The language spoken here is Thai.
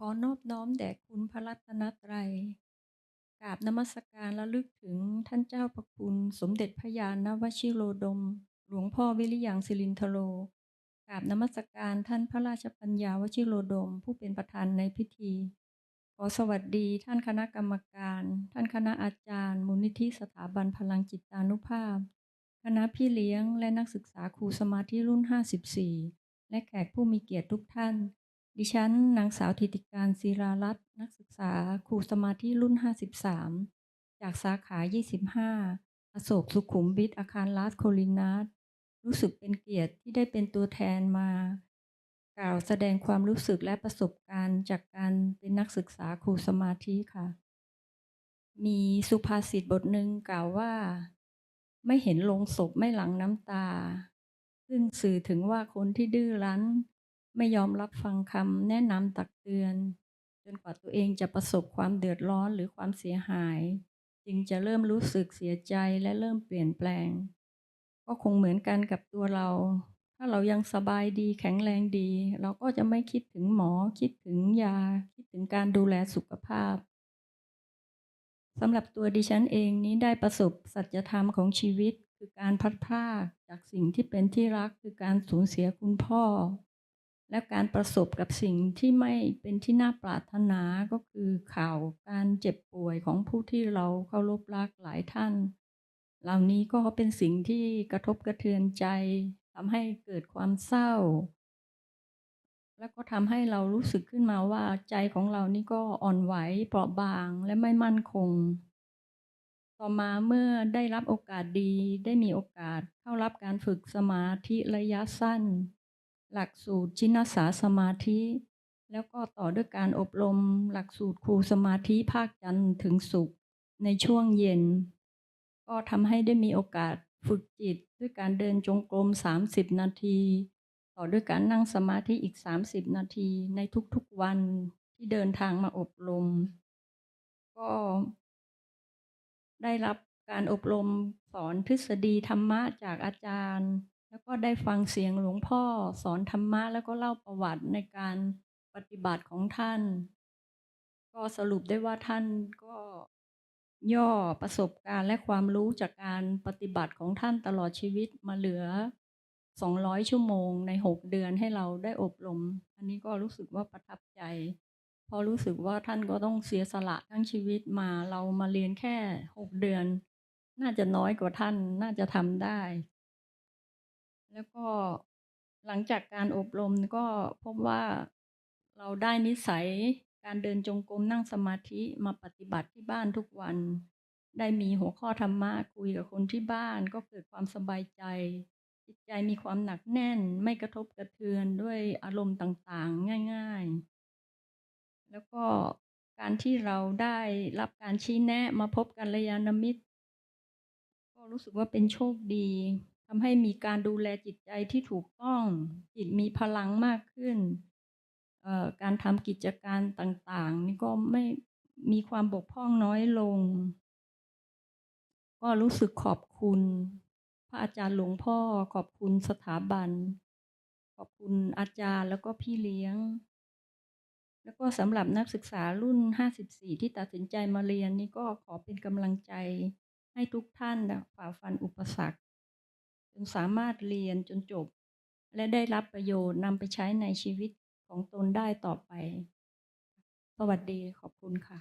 ขอนอบน้อมแด่คุณพระรัตนตรัยกราบนมัสการระลึกถึงท่านเจ้าพระคุณสมเด็จพระยาณวชิโรดม หลวงพ่อวิริยังสิรินทโรกราบนมัสการท่านพระราชปัญญาวชิโรดม ผู้เป็นประธานในพิธี ขอสวัสดีท่านคณะกรรมการ ท่านคณะอาจารย์ มูลนิธิสถาบันพลังจิตานุภาพ คณะพี่เลี้ยงและนักศึกษาครูสมาธิรุ่น 54 และแขกผู้มีเกียรติทุกท่าน ดิฉันนางสาวธิติการศิรารัตน์นักศึกษาครูสมาธิรุ่น 53 จากสาขา 25 อโศกสุขุมวิทอาคารลาสโคลินาสรู้สึกเป็นเกียรติที่ได้เป็นตัวแทนมา กล่าวแสดงความรู้สึกและประสบการณ์จากการเป็นนักศึกษาครูสมาธิค่ะ มีสุภาษิตบทหนึ่งกล่าวว่า ไม่เห็นลงศพไม่หลังน้ำตา ซึ่งสื่อถึงว่าคนที่ดื้อรั้น ไม่ยอมรับฟังคำแนะนำตักเตือน จนกว่าตัวเองจะประสบความเดือดร้อนหรือความเสียหาย จึงจะเริ่มรู้สึกเสียใจและเริ่มเปลี่ยนแปลง ก็คงเหมือนกันกับตัวเรา ถ้าเรายังสบายดีแข็งแรงดี เราก็จะไม่คิดถึงหมอ คิดถึงยา คิดถึงการดูแลสุขภาพสำหรับตัวดิฉันเองนี้ได้ประสบสัจธรรมของชีวิต คือการพัดพรากจากสิ่งที่เป็นที่รักคือการสูญเสียคุณพ่อ และการประสบกับสิ่งที่ไม่เป็นที่น่าปรารถนาก็คือข่าวการเจ็บป่วยของผู้ที่เราเคารพรักหลายท่าน เหล่านี้ก็เป็นสิ่งที่กระทบกระเทือนใจทำให้เกิดความเศร้า แล้วก็ทำให้เรารู้สึกขึ้นมาว่าใจของเรานี่ก็อ่อนไหวเปราะบางและไม่มั่นคง ต่อมาเมื่อได้รับโอกาสดีได้มีโอกาสเข้ารับการฝึกสมาธิระยะสั้น หลักสูตรชินสาสมาธิ แล้วก็ต่อด้วยการอบรมหลักสูตรครูสมาธิภาคจันทร์ถึงศุกร์ในช่วงเย็น ก็ทำให้ได้มีโอกาสฝึกจิตด้วยการเดินจงกรม 30 นาที ต่อด้วยการนั่งสมาธิอีก 30 นาทีในทุกๆวันที่เดินทางมาอบรม ก็ได้รับการอบรมสอนทฤษฎีธรรมะจากอาจารย์ แล้วก็ได้ฟังเสียงหลวงพ่อสอนธรรมะแล้วก็เล่าประวัติในการปฏิบัติของท่าน ก็สรุปได้ว่าท่านก็ย่อประสบการณ์และความรู้จากการปฏิบัติของท่านตลอดชีวิตมาเหลือ 200 ชั่วโมงใน 6 เดือนให้เราได้อบรม อันนี้ก็รู้สึกว่าประทับใจเพราะรู้สึกว่าท่านก็ต้องเสียสละทั้งชีวิตมาเรามาเรียนแค่ 6 เดือน น่าจะน้อยกว่าท่านน่าจะทำได้ แล้วก็หลังจากการอบรมก็พบว่าเราได้นิสัยการเดินจงกรมนั่งสมาธิมาปฏิบัติที่บ้านทุกวัน ได้มีหัวข้อธรรมะคุยกับคนที่บ้านก็เกิดความสบายใจ จิตใจมีความหนักแน่น ไม่กระทบกระเทือนด้วยอารมณ์ต่างๆ ง่ายๆ แล้วก็การที่เราได้รับการชี้แนะมาพบกัลยาณมิตร ก็รู้สึกว่าเป็นโชคดี ทำให้มีการดูแลจิตใจที่ถูกต้อง จิตมีพลังมากขึ้น การทำกิจการต่างๆ นี่ก็ไม่มีความบกพร่องน้อยลง ก็รู้สึกขอบคุณ พระอาจารย์หลวงพ่อ ขอบคุณสถาบัน ขอบคุณอาจารย์แล้วก็พี่เลี้ยง แล้วก็สำหรับนักศึกษารุ่น 54 ที่ตัดสินใจมาเรียนนี่ก็ขอเป็นกำลังใจให้ทุกท่านฝ่าฟันอุปสรรค นสามารถเรียนจนจบ และได้รับประโยชน์นำไปใช้ในชีวิตของตนได้ต่อไป สวัสดีขอบคุณค่ะ